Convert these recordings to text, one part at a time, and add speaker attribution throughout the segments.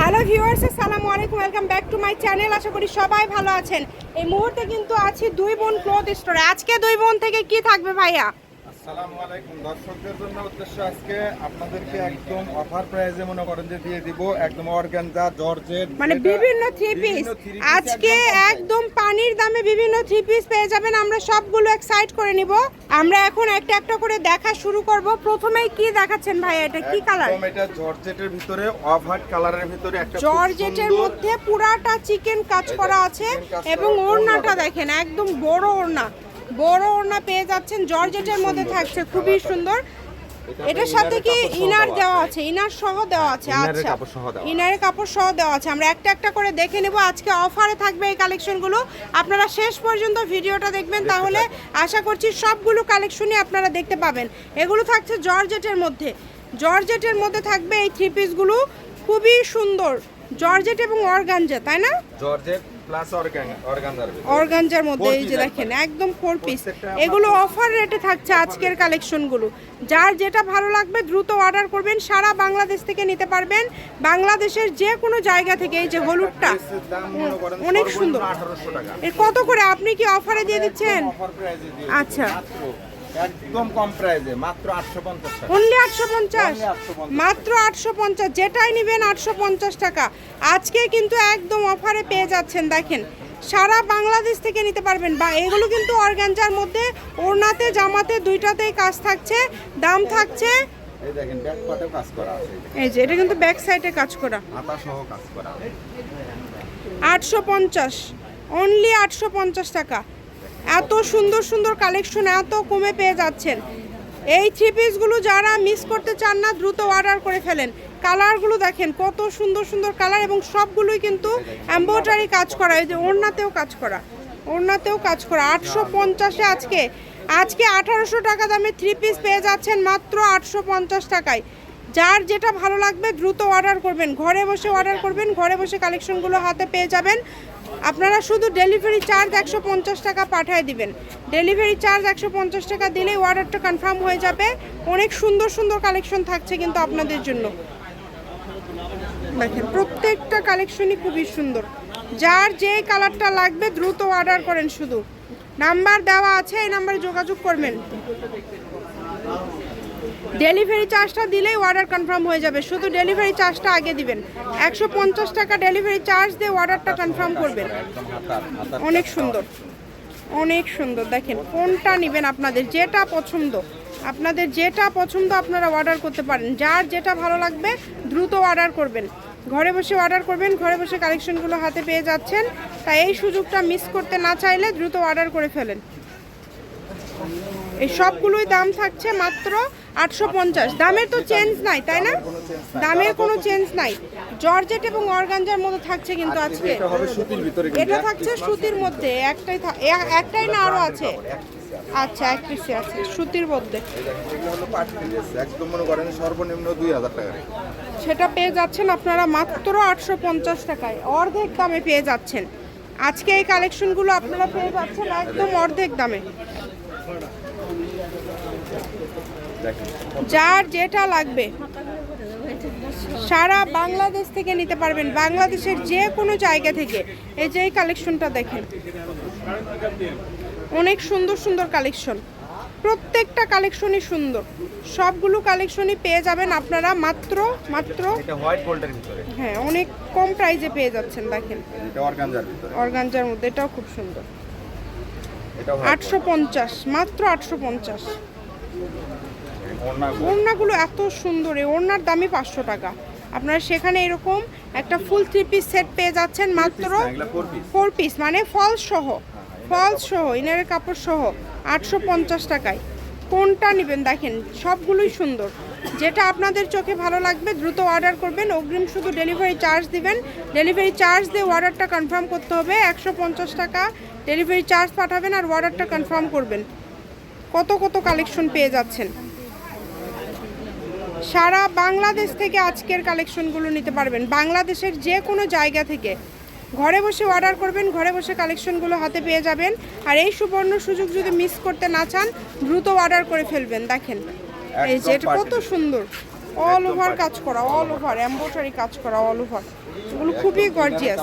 Speaker 1: Hello viewers আসসালামু আলাইকুম welcome back to my channel আশা করি সবাই ভালো আছেন। এই মুহূর্তে কিন্তু আছি দুই বোন ক্লথ স্টোরে আজকে দুই বোন থেকে কি থাকবে ভাইয়া?
Speaker 2: আসসালামু আলাইকুম। দর্শকদের জন্য উদ্দেশ্য আজকে আপনাদেরকে একদম অফার প্রাইসে মনে করেন যে দিয়ে দিব একদম অর্গানজা জর্জেট
Speaker 1: মানে বিভিন্ন থ্রি পিস আজকে একদম পানির দামে বিভিন্ন থ্রি পিস পেয়ে যাবেন। আমরা সবগুলো এক সাইড করে নিব। আমরা এখন একটা একটা করে দেখা শুরু করব। প্রথমেই কি দেখাচ্ছেন ভাই এটা কি কালার
Speaker 2: এটা জর্জেটের ভিতরে অফ কালারের ভিতরে একটা
Speaker 1: জর্জেটের মধ্যে পুরাটা চিকেন কাজ করা আছে এবং ওড়নাটা দেখেন। একদম বড় ওড়না। বড় ওড়না পেয়ে যাচ্ছেন জর্জেটের মধ্যে থাকছে খুবই সুন্দর। এটার সাথে কি ইনার
Speaker 2: দেওয়া
Speaker 1: আছে? ইনার সহ দেওয়া আছে?
Speaker 2: ইনারের
Speaker 1: আচ্ছা। ইনারের কাপড় সহ দেওয়া আছে। আমরা একটা একটা করে দেখে নেব। আজকে অফারে থাকবে এই কালেকশনগুলো। আপনারা শেষ পর্যন্ত ভিডিওটা দেখবেন। তাহলে আশা করছি সবগুলো কালেকশনই আপনারা দেখতে পাবেন। এগুলো থাকছে জর্জেটের মধ্যে। জর্জেটের মধ্যে থাকবে এই থ্রি পিসগুলো খুবই সুন্দর। জর্জেট এবং অর্গানজা তাই না?
Speaker 2: জর্জেট প্লাস অর্গানজার
Speaker 1: অর্গানজার মধ্যে এই যে দেখেন একদম ফোর পিস এগুলো অফার রেটে থাকছে আজকের কালেকশনগুলো যার যেটা ভালো লাগবে দ্রুত অর্ডার করবেন সারা বাংলাদেশ থেকে নিতে পারবেন। বাংলাদেশের যে কোনো জায়গা থেকে এই যে হলুদটা
Speaker 2: করেন
Speaker 1: অনেক সুন্দর। এর কত করে? আপনি কি অফারে দিয়ে দিচ্ছেন? আচ্ছা।
Speaker 2: একদম কম প্রাইসে মাত্র 850 টাকা।
Speaker 1: অনলি আটশো পঞ্চাশ?
Speaker 2: Only 850
Speaker 1: মাত্র আটশো পঞ্চাশ। যেটাই নেবেন আটশো পঞ্চাশ টাকা। আজকে কিন্তু একদম অফারে পেয়ে যাচ্ছেন দেখেন। সারা বাংলাদেশ থেকে নিতে পারবেন। বা এগুলো কিন্তু অর্গানজার মধ্যে ওড়নাতে জামাতে দুইটাতেই কাজ থাকছে দাম থাকছে।
Speaker 2: এই দেখেন ব্যাক পাটেও কাজ করা আছে।
Speaker 1: এই যে এটা কিন্তু ব্যাক সাইডে কাজ করা।
Speaker 2: হাতা সহ কাজ করা আছে।
Speaker 1: আটশো পঞ্চাশ। অনলি আটশো পঞ্চাশ টাকা। এত সুন্দর সুন্দর কালেকশন এত কমে পেয়ে যাচ্ছেন। এই থ্রি পিসগুলো যারা মিস করতে চান না, দ্রুত অর্ডার করে ফেলেন। কালারগুলো দেখেন, কত সুন্দর সুন্দর কালার এবং সবগুলোই কিন্তু এম্ব্রয়ডারি কাজ করা। এই যে ওড়নাতেও কাজ করা, ওড়নাতেও কাজ করা। আটশো পঞ্চাশে আজকে আজকে আঠারোশো টাকা দামে থ্রি পিস পেয়ে যাচ্ছেন মাত্র আটশো পঞ্চাশ টাকায়। যার যেটা ভালো লাগবে, দ্রুত অর্ডার করবেন। ঘরে বসে অর্ডার করবেন, ঘরে বসে কালেকশনগুলো হাতে পেয়ে যাবেন। আপনারা শুধু ডেলিভারি চার্জ একশো পঞ্চাশ টাকা পাঠিয়ে দিবেন। ডেলিভারি চার্জ একশো পঞ্চাশ টাকা দিলেই অর্ডারটা কনফার্ম হয়ে যাবে। অনেক সুন্দর সুন্দর কালেকশন থাকছে কিন্তু আপনাদের জন্য। দেখেন, প্রত্যেকটা কালেকশনই খুবই সুন্দর। যার যে কালারটা লাগবে দ্রুত অর্ডার করেন শুধু। নাম্বার দেওয়া আছে, এই নাম্বারে যোগাযোগ করবেন। ডেলিভারি চার্জটা দিলেই অর্ডার কনফার্ম হয়ে যাবে। শুধু ডেলিভারি চার্জটা আগে দিবেন। একশো পঞ্চাশ টাকা ডেলিভারি চার্জ দিয়ে অর্ডারটা কনফার্ম করবেন। অনেক সুন্দর। অনেক সুন্দর। দেখেন, কোনটা নেবেন আপনাদের যেটা পছন্দ। আপনাদের যেটা পছন্দ আপনারা অর্ডার করতে পারেন। যার যেটা ভালো লাগবে, দ্রুত অর্ডার করবেন। ঘরে বসে অর্ডার করবেন, ঘরে বসে কালেকশনগুলো হাতে পেয়ে যাচ্ছেন। তাই এই সুযোগটা মিস করতে না চাইলে দ্রুত অর্ডার করে ফেলেন। এই সবগুলোই দাম থাকছে মাত্র আটশো পঞ্চাশ। দামের তো চেঞ্জ নাই তাই না? দামের কোনো চেঞ্জ নাই। জর্জেট এবং অর্গানজার মধ্যে থাকছে কিন্তু আজকে।
Speaker 2: এটা সুতির
Speaker 1: এটা থাকছে সুতির মধ্যে একটাই একটাই না আরও আছে? আচ্ছা এক পিসে আছে সুতির মধ্যে।
Speaker 2: একদম মনে করেন সর্বনিম্ন দুই হাজার টাকা
Speaker 1: সেটা পেয়ে যাচ্ছেন আপনারা মাত্র আটশো পঞ্চাশ টাকায়। অর্ধেক দামে পেয়ে যাচ্ছেন। আজকে এই কালেকশনগুলো আপনারা পেয়ে যাচ্ছেন একদম অর্ধেক দামে। যার যেটা লাগবে সারা বাংলাদেশ থেকে নিতে পারবেন। বাংলাদেশের যে কোনো জায়গা থেকে। এই যে এই কালেকশনটা দেখেন। অনেক সুন্দর সুন্দর কালেকশন প্রত্যেকটা কালেকশনই সুন্দর। সবগুলো কালেকশনই পেয়ে যাবেন আপনারা মাত্র মাত্র হ্যাঁ অনেক কম প্রাইজে পেয়ে যাচ্ছেন দেখেন।
Speaker 2: অর্গানজার
Speaker 1: মধ্যে এটাও খুব সুন্দর। আটশো পঞ্চাশ মাত্র আটশো পঞ্চাশ।
Speaker 2: ওড়না
Speaker 1: ওড়নাগুলো এত সুন্দর এই ওড়নার দামই পাঁচশো টাকা। আপনারা সেখানে এরকম একটা ফুল থ্রি পিস সেট পেয়ে যাচ্ছেন মাত্র
Speaker 2: ফোর পিস
Speaker 1: মানে ফলস সহ ফলস সহ ইনারের কাপড় সহ আটশো পঞ্চাশ টাকায়। কোনটা নেবেন দেখেন সবগুলোই সুন্দর। যেটা আপনাদের চোখে ভালো লাগবে দ্রুত অর্ডার করবেন। অগ্রিম শুধু ডেলিভারি চার্জ দিবেন। ডেলিভারি চার্জ দিয়ে অর্ডারটা কনফার্ম করতে হবে। একশো পঞ্চাশ টাকা ডেলিভারি চার্জ পাঠাবেন আর অর্ডারটা কনফার্ম করবেন। কত কত কালেকশন পেয়ে যাচ্ছেন? সারা বাংলাদেশ থেকে আজকের কালেকশনগুলো নিতে পারবেন। বাংলাদেশের যে কোনো জায়গা থেকে। ঘরে বসে অর্ডার করবেন ঘরে বসে কালেকশনগুলো হাতে পেয়ে যাবেন। আর এই সুবর্ণ সুযোগ যদি মিস করতে না চান দ্রুত অর্ডার করে ফেলবেন। দেখেন এই যে এটা কত সুন্দর। অল ওভার কাজ করা অল ওভার এম্বোটারি কাজ করা অল ওভার এগুলো খুবই গর্জিয়াস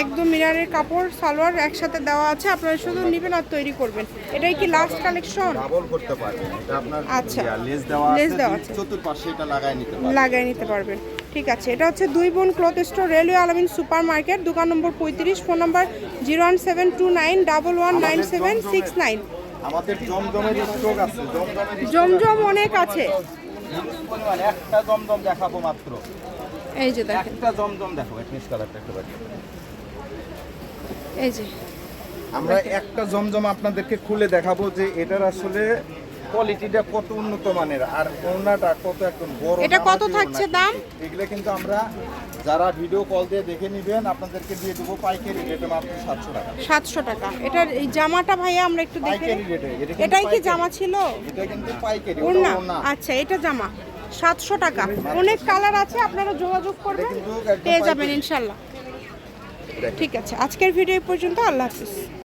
Speaker 1: একদম মিরারের কাপড় সালোয়ার একসাথে দেওয়া আছে। আপনারা শুধু নেবেন আর তৈরি করবেন। এটাই কি লাস্ট কালেকশন
Speaker 2: ডাবল করতে পারবেন। এটা আপনার
Speaker 1: আচ্ছা।
Speaker 2: লেস দেওয়া আছে
Speaker 1: লেস
Speaker 2: দেওয়া
Speaker 1: আছে।
Speaker 2: চতুর্পাশে এটা লাগায় নিতে পারবেন।
Speaker 1: লাগাই নিতে পারবেন। ঠিক আছে। এটা হচ্ছে দুই বোন cloth store railway Alamin super market দোকান নম্বর পঁয়ত্রিশ phone number zero one seven two nine double one nine seven six nine.
Speaker 2: আমাদের জমজমের স্টক আছে।
Speaker 1: জমজম অনেক আছে।
Speaker 2: একটা জমজম দেখাবো মাত্র।
Speaker 1: এই যে দেখেন।
Speaker 2: একটা জমজম দেখো এটনিস কালারটা একটু বাকি
Speaker 1: এই যে।
Speaker 2: আমরা একটা জমজম আপনাদেরকে খুলে দেখাবো যে এটার আসলে কোয়ালিটিটা কত উন্নত মানের আর ওনাটা কত একদম বড়
Speaker 1: এটা কত থাকছে দাম?
Speaker 2: এগুলো কিন্তু আমরা যারা ভিডিও কল দিয়ে দেখে নিবেন আপনাদেরকে দিয়ে দেবো পাইকারি রেটে মাত্র সাতশো টাকা।
Speaker 1: সাতশো টাকা। এটার এই জামাটা ভাইয়া আমরা একটু দেখে এটাই কি জামা ছিল?
Speaker 2: এটা কিন্তু পাইকারি
Speaker 1: ওড়না। আচ্ছা এটা জামা। সাতশো টাকা। অনেক কালার আছে, আপনারা যোগাযোগ করবেন, পেয়ে যাবেন, ইনশাল্লাহ। ঠিক আছে, আজকের ভিডিও পর্যন্ত, আল্লাহ হাফিজ।